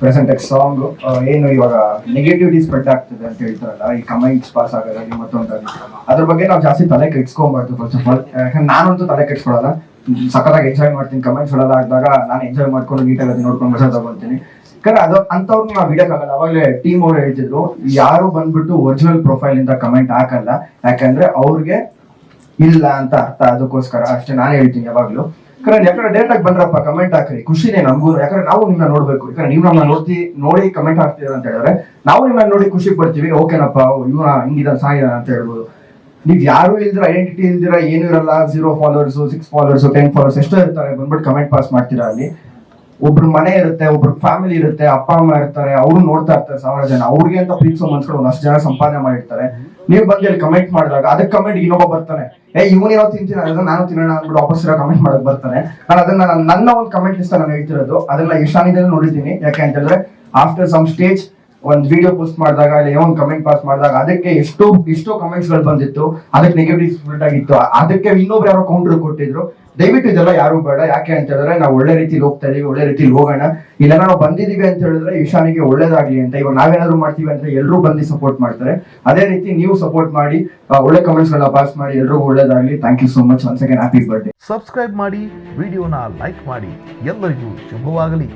Present song ಏನು ಇವಾಗ negativities spread ಆಗ್ತದೆ ಅಂತ ಹೇಳ್ತಾರಲ್ಲ, ಈ ಕಮೆಂಟ್ಸ್ ಪಾಸ್ ಆಗೋದಾಗಿ ಮತ್ತೊಂದಾಗಿ. ಅದ್ರ ಬಗ್ಗೆ ನಾವು ಜಾಸ್ತಿ ತಲೆ ಕೆಡ್ಸ್ಕೊಂಬಾರ್ದು ಫಸ್ಟ್ ಆಫ್ ಆಲ್ ಯಾಕಂದ್ರೆ ನಾನಂತೂ ತಲೆ ಕೆಡ್ಸ್ಕೊಳಲ್ಲ. ಸಖತ್ತಾಗಿ ಎಂಜಾಯ್ ಮಾಡ್ತೀನಿ ಕಮೆಂಟ್ಸ್ ಎಲ್ಲ ಆದಾಗ ನಾನು ಎಂಜಾಯ್ ಮಾಡ್ಕೊಂಡು ನೀಟಾಗಿ ನೋಡ್ಕೊಂಡು ಮಜಾ ತಗೊಳ್ತೀನಿ. ಯಾಕಂದ್ರೆ ಅದು ಅಂತವ್ರನ್ನ ನಾವು ಬಿಡಕ್ಕಾಗಲ್ಲ ಅವಾಗಲೇ ಟೀಮ್ ಅವ್ರು ಹೇಳ್ತಿದ್ರು, ಯಾರು ಬಂದ್ಬಿಟ್ಟು ಒರಿಜಿನಲ್ ಪ್ರೊಫೈಲ್ ಇಂದ ಕಮೆಂಟ್ ಹಾಕಲ್ಲ. ಯಾಕಂದ್ರೆ ಅವ್ರಿಗೆ ಇಲ್ಲ ಅಂತ ಅರ್ಥ, ಅದಕ್ಕೋಸ್ಕರ ಅಷ್ಟೇ ನಾನು ಹೇಳ್ತೀನಿ ಯಾವಾಗ್ಲೂ. ಯಾಕಂದ್ರೆ ಯಾಕಂದ್ರೆ ಡೈರೆಕ್ಟ್ ಆಗಿ ಬಂದ್ರಪ್ಪ ಕಮೆಂಟ್ ಹಾಕ್ರಿ. ಖುಷಿನೇ ನಮಗೂ ಯಾಕಂದ್ರೆ ನಾವು ನಿಮ್ನ ನೋಡ್ಬೇಕು. ಯಾಕಂದ್ರೆ ನೀವು ನಮ್ಮನ್ನ ನೋಡ್ತಿ, ನೋಡಿ ಕಮೆಂಟ್ ಹಾಕ್ತೀರ ಅಂತ ಹೇಳಿದ್ರೆ ನಾವು ನಿಮ್ಮನ್ನ ನೋಡಿ ಖುಷಿ ಪಡ್ತೀವಿ. ಓಕೆನಪ್ಪ ಇವ ಹಿಂಗಿದ ಸಾಯಿದ ಅಂತ ಹೇಳ್ಬೋದು. ನೀವ್ ಯಾರು ಇಲ್ದಿರ ಐಡೆಂಟಿಟಿ ಇಲ್ದಿರ, ಏನು ಇರಲ್ಲ. Zero followers six followers ten followers ಎಷ್ಟೋ ಇರ್ತಾರೆ. ಬಂದ್ಬಿಟ್ಟು ಕಮೆಂಟ್ ಪಾಸ್ ಮಾಡ್ತೀರಾ ಅಲ್ಲಿ. ಒಬ್ರು ಮನೆ ಇರುತ್ತೆ, ಒಬ್ರು ಫ್ಯಾಮಿಲಿ ಇರುತ್ತೆ, ಅಪ್ಪ, ಅಮ್ಮ ಇರ್ತಾರೆ, ಅವ್ರು ನೋಡ್ತಾ ಇರ್ತಾರೆ ಸಾವಿರ ಜನ. ಅವ್ರಿಗೆ ಅಂತ ಪ್ರೀತಿಸೋ ಮನ್ಸ್ಗಳು ಒಂದಷ್ಟು ಜನ ಸಂಪಾದನೆ ಮಾಡಿರ್ತಾರೆ. ನೀವು ಬಂದು ಅಲ್ಲಿ ಕಮೆಂಟ್ ಮಾಡಿದಾಗ, ಅದಕ್ಕೆ ಕಮೆಂಟ್ ಇನ್ನೊಬ್ಬ ಬರ್ತಾನೆ. ಏ, ಇವನು ಯಾವ ತಿಂತೀನಿ? ಅದನ್ನ ನಾನು ತಿನ್ನೋಣ ಅಂದ್ಬಿಟ್ಟು ವಾಪಸ್ ಕಮೆಂಟ್ ಮಾಡಕ್ ಬರ್ತಾನೆ. ನಾನು ಅದನ್ನ ನಾನ್- ನನ್ನ ಒಂದು ಕಮೆಂಟ್ ಲಿಸ್ಟ್ ನಾನು ಹೇಳ್ತಿರೋದು, ಅದನ್ನ ಇಷ್ಟಾನಿದಲ್ಲಿ ನೋಡಿದ್ದೀನಿ. ಯಾಕೆ ಅಂತ ಹೇಳಿದ್ರೆ ಆಫ್ಟರ್ ಸಮ್ ಸ್ಟೇಜ್ ಒಂದ್ ವಿಡಿಯೋ ಪೋಸ್ಟ್ ಮಾಡಿದಾಗ ಇಲ್ಲ, ಏನೋ ಒಂದು ಕಮೆಂಟ್ ಪಾಸ್ ಮಾಡಿದಾಗ ಅದಕ್ಕೆ ಎಷ್ಟೋ ಎಷ್ಟೋ ಕಮೆಂಟ್ಸ್ಗಳು ಬಂದಿತ್ತು. ಅದಕ್ಕೆ ನೆಗೆಟಿವ್ ಆಗಿತ್ತು. ಅದಕ್ಕೆ ಇನ್ನೊಬ್ರು ಯಾರೋ ಕೌಂಟರ್ ಕೊಟ್ಟಿದ್ರು. ದಯವಿಟ್ಟು ಇದೆಲ್ಲ ಯಾರು ಬೇಡ. ಯಾಕೆ ಅಂತ ಹೇಳಿದ್ರೆ ನಾವು ಒಳ್ಳೆ ರೀತಿಲಿ ಹೋಗ್ತಾ ಇದೀವಿ, ಒಳ್ಳೆ ರೀತಿಲಿ ಹೋಗೋಣ. ಇಲ್ಲ, ನಾವು ಬಂದಿದೀವಿ ಅಂತ ಹೇಳಿದ್ರೆ ಈಶಾನಿಗೆ ಒಳ್ಳೇದಾಗ್ಲಿ ಅಂತ, ಇವಾಗ ನಾವೇನಾದ್ರು ಮಾಡ್ತೀವಿ ಅಂತ ಎಲ್ಲರೂ ಬಂದು ಸಪೋರ್ಟ್ ಮಾಡ್ತಾರೆ. ಅದೇ ರೀತಿ ನೀವು ಸಪೋರ್ಟ್ ಮಾಡಿ ಒಳ್ಳೆ ಕಮೆಂಟ್ಸ್ ಗಳನ್ನ ಪಾಸ್ ಮಾಡಿ, ಎಲ್ರಿಗೂ ಒಳ್ಳೇದಾಗ್ಲಿ. Thank you so much one second happy birthday subscribe ಮಾಡಿ, ವಿಡಿಯೋನ ಲೈಕ್ ಮಾಡಿ. ಎಲ್ಲರಿಗೂ ಶುಭವಾಗಲಿ.